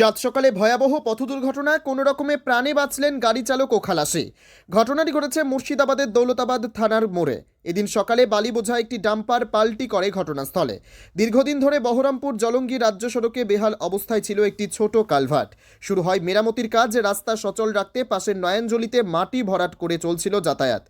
সাত সকালে ভয়াবহ পথ দুর্ঘটনায় কোনো রকমে প্রাণে বাঁচলেন গাড়ি চালক ও খালাসি। ঘটনাটি ঘটেছে মুর্শিদাবাদের দৌলতাবাদ থানার মোড়ে। এদিন সকালে বালি বোঝা একটি ডাম্পার পাল্টি করে ঘটনাস্থলে। দীর্ঘদিন ধরে বহরমপুর জলঙ্গি রাজ্য সড়কে বেহাল অবস্থায় ছিল একটি ছোট কালভার্ট। শুরু হয় মেরামতির কাজ, রাস্তা সচল রাখতে পাশের নয়নজলিতে মাটি ভরাট করে চলছিল যাতায়াত।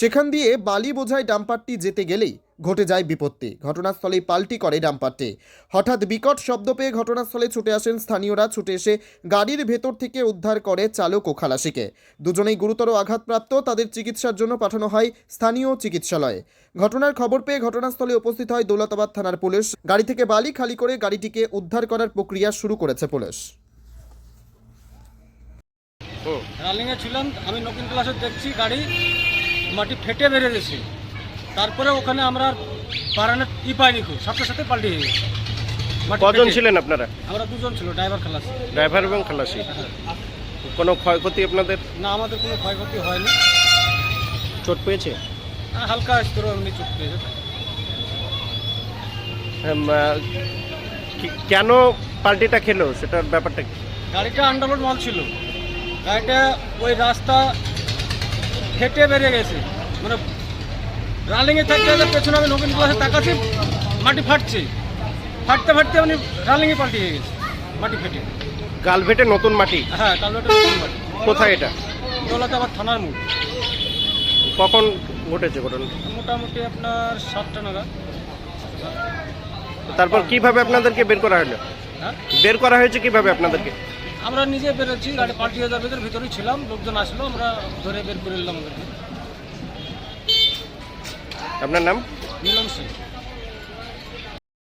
সেখান দিয়ে বালি বোঝায় ডাম্পারটি যেতে গেলেই ঘটে যায় বিপত্তি। ঘটনাস্থলেই পাল্টি করে ডাম্পারটি। হঠাৎ বিকট শব্দ পেয়ে ঘটনাস্থলে ছুটে আসেন স্থানীয়রা। ছুটে এসে গাড়ির ভেতর থেকে উদ্ধার করে চালক ও খালাসিকে। দুজনেই গুরুতর আঘাতপ্রাপ্ত। তাদের চিকিৎসার জন্য পাঠানো হয় স্থানীয় চিকিৎসালয়ে। ঘটনার খবর পেয়ে ঘটনাস্থলে উপস্থিত হয় দৌলতাবাদ থানার পুলিশ। গাড়ি থেকে বালি খালি করে গাড়িটিকে উদ্ধার করার প্রক্রিয়া শুরু করেছে পুলিশ। রানিংয়ে ছিলাম আমি নতুন ক্লাসে দেখছি গাড়ি মাটি ফেটে বেরিয়ে গেছে। তারপরে ওখানে আমরা বারানের ই পাইনি খুব সাথে সাথে পাল্টে গেছে। মাটি কজন ছিলেন আপনারা? আমরা দুজন ছিল ড্রাইভার খালাস। ড্রাইভার এবং খালাসি? কোনো ক্ষয়ক্ষতি আপনাদের? না আমাদের কোনো ক্ষয়ক্ষতি হয়নি। চোট পেয়েছে? হ্যাঁ, হালকা স্তর এমনি চোট পেয়েছে। কি- কেন পাল্টিটা খেলো? সেটার ব্যাপারটা কি? গাড়িটা আন্ডারলোড মাল ছিল। গাড়িটা ওই রাস্তা ফেটে বেরিয়ে গেছে। মানে রানিংয়ে থাকতে থাকতে পেছনে আমি নতুন ক্লাসে তাকাচ্ছি মাটি ফাটছে। ফাটতে ফাটতে উনি রানিংয়ে পাল্টিয়ে গেছে মাটি ফেটে। গালভেটে নতুন মাটি? হ্যাঁ কালোটা নতুন মাটি। কোথায় এটা? দৌলতে আবার থানার মুখ কখন ঘটেছে ঘটনা? মোটামুটি আপনার সাতটা নাগাদ। তারপর কীভাবে আপনাদেরকে বের করা হলো? হ্যাঁ? বের করা হয়েছে কীভাবে আপনাদেরকে? আমরা নিজে বেরোচ্ছি গাড়ি পাল্টি হয়ে যাবে ভিতরেই ছিলাম লোকজন আসলো আমরা ধরে বের করে নিলাম ওদেরকে। আপনার নাম? মিলন সিং